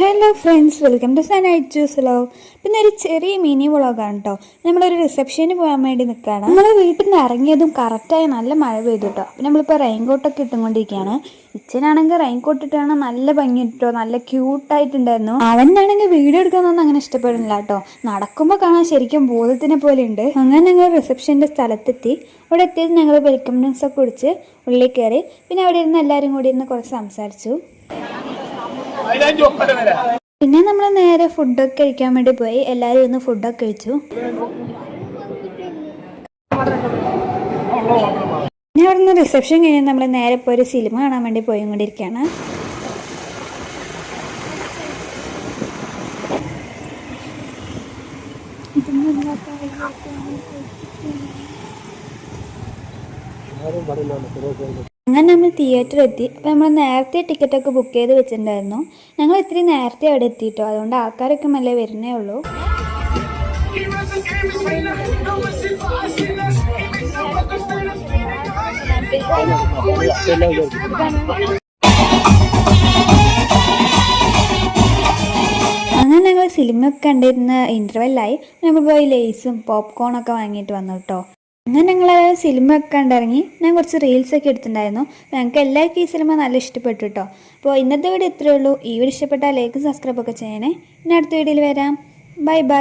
Hello friends welcome to സനൈറ്റ് juice hello പിന്നെ ഒരു ചെറിയ മിനി വ്ളോഗാണ് കേട്ടോ നമ്മളൊരു റിസപ്ഷന് പോകാൻ വേണ്ടി നിൽക്കുകയാണ് നമ്മൾ വീട്ടിൽ നിന്ന് ഇറങ്ങിയതും കറക്റ്റായി നല്ല മഴ പെയ്തു കേട്ടോ അപ്പം നമ്മളിപ്പോൾ റെയിൻകോട്ടൊക്കെ ഇട്ടുകൊണ്ടിരിക്കുകയാണ്. ഇച്ചനാണെങ്കിൽ റെയിൻകോട്ട് ഇട്ടാണ് നല്ല ഭംഗി ഇട്ടോ നല്ല ക്യൂട്ടായിട്ടുണ്ടായിരുന്നു അവനാണെങ്കിൽ വീഡിയോ എടുക്കാനൊന്നും അങ്ങനെ ഇഷ്ടപ്പെടുന്നില്ല കേട്ടോ നടക്കുമ്പോൾ കാണാൻ ശരിക്കും ബോധത്തിനെ പോലെ ഉണ്ട്. അങ്ങനെ ഞങ്ങൾ റിസപ്ഷന്റെ സ്ഥലത്തെത്തി. അവിടെ എത്തിയത് ഞങ്ങൾ വെൽക്കം ഡ്രിങ്ക്സ് ഒക്കെ കുടിച്ച് ഉള്ളിൽ കയറി. പിന്നെ അവിടെ ഇരുന്ന് എല്ലാവരും കൂടി ഇരുന്ന് കുറച്ച് സംസാരിച്ചു. പിന്നെ നമ്മൾ നേരെ ഫുഡൊക്കെ കഴിക്കാൻ വേണ്ടി പോയി. എല്ലാവരും ഇന്ന് ഫുഡൊക്കെ കഴിച്ചു. പിന്നെ അവിടെ നിന്ന് റിസപ്ഷൻ കഴിഞ്ഞ് നമ്മൾ നേരെ ഇപ്പോൾ ഒരു സിനിമ കാണാൻ വേണ്ടി പോയി പോയിക്കൊണ്ടിരിക്കുകയാണ് അങ്ങനെ നമ്മൾ തിയേറ്ററിൽ എത്തി. അപ്പോൾ നമ്മൾ നേരത്തെ ടിക്കറ്റൊക്കെ ബുക്ക് ചെയ്ത് വെച്ചിട്ടുണ്ടായിരുന്നു. ഞങ്ങൾ ഇത്തിരി നേരത്തെ അവിടെ എത്തിയിട്ടോ അതുകൊണ്ട് ആൾക്കാരൊക്കെ മല്ലേ വരുന്നേ ഉള്ളൂ. അങ്ങനെ ഞങ്ങൾ സിനിമയൊക്കെ കണ്ടിരുന്ന ഇന്റർവെല്ലായി നമ്മൾ പോയി ലേസും പോപ്കോണൊക്കെ വാങ്ങിയിട്ട് വന്നു കേട്ടോ അങ്ങനെ ഞങ്ങൾ സിനിമ ഒക്കെ കണ്ടിറങ്ങി ഞാൻ കുറച്ച് റീൽസ് ഒക്കെ എടുത്തിട്ടുണ്ടായിരുന്നു. ഞങ്ങൾക്ക് എല്ലാവർക്കും ഈ സിനിമ നല്ല ഇഷ്ടപ്പെട്ടു കേട്ടോ അപ്പോൾ ഇന്നത്തെ വീഡിയോ ഇത്രയേ ഉള്ളൂ. ഈ വീഡിയോ ഇഷ്ടപ്പെട്ടാൽ ലൈക്ക് സബ്സ്ക്രൈബ് ഒക്കെ ചെയ്യണേ. ഇനി അടുത്ത വീഡിയോയിൽ വരാം. Bye bye